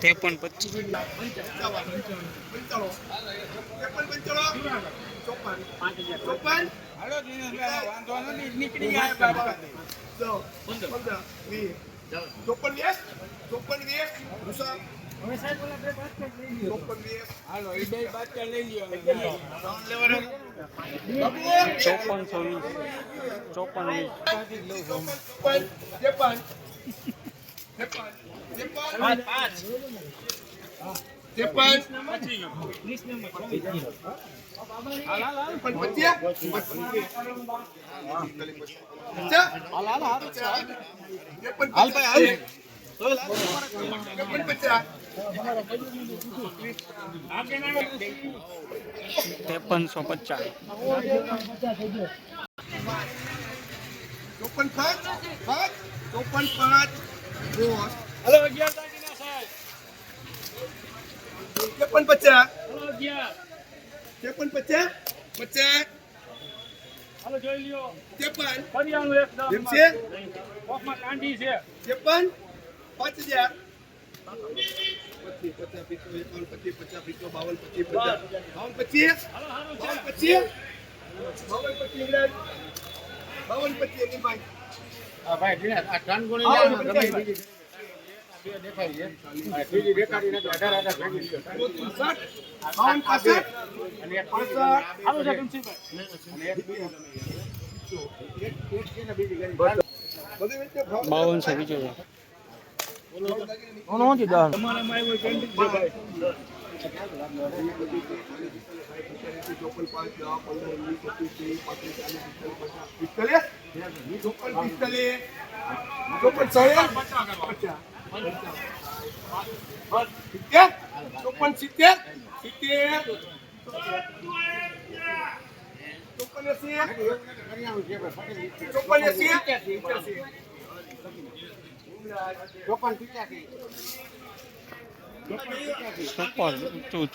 ત્રેપન પચીસ. ત્રેપન પંચાણું ચોપન ત્રેપન સો ચોપન ત્રેપન પચીસ પંચાણું ત્રેપન પંચાણું ચોપન ચોપન સો પંદર વીસ. ચોપન વીસ ચોપન વીસ ભૂષણ ચોપન વીસ ચોપનસો વીસ ચોપન વીસ ચોપન ત્રેપન ત્રેપન ત્રેપન ત્રેપન ત્રેપનસો પચાસ ચોપન પાંચ પાંચ ચોપન પાંચ દોસ ત્રેપન પચાસ ત્રેપન પચાસ પચાસ ત્રેપન એમ છે? ત્રેપન પાંચ હજાર. પચીસ પચાસ પીસો એકાવન પચીસ પચાસ પીસો બાવન પચીસ પચાસ. બાવન પચીસ? બાવન પચીસ? બાવન પચીસ બાવન પચીસ એની ભાઈ. બાવન પાસઠ બધી રીતે ભાવ બાવનસો બીજો ચોપન પાંચ દસ પંદર વીસ પચીસ ત્રીસ પાંત્રીસ ચાલીસ પિસ્તાલીસ? પિસ્તાલીસ? ચોપન પિસ્તાલીસ? ચોપન સાહીઠ પચાસ. સિત્તેર ચોપન સિત્તેર સિત્તેર ચોપન એસી ચોપન સુપર તું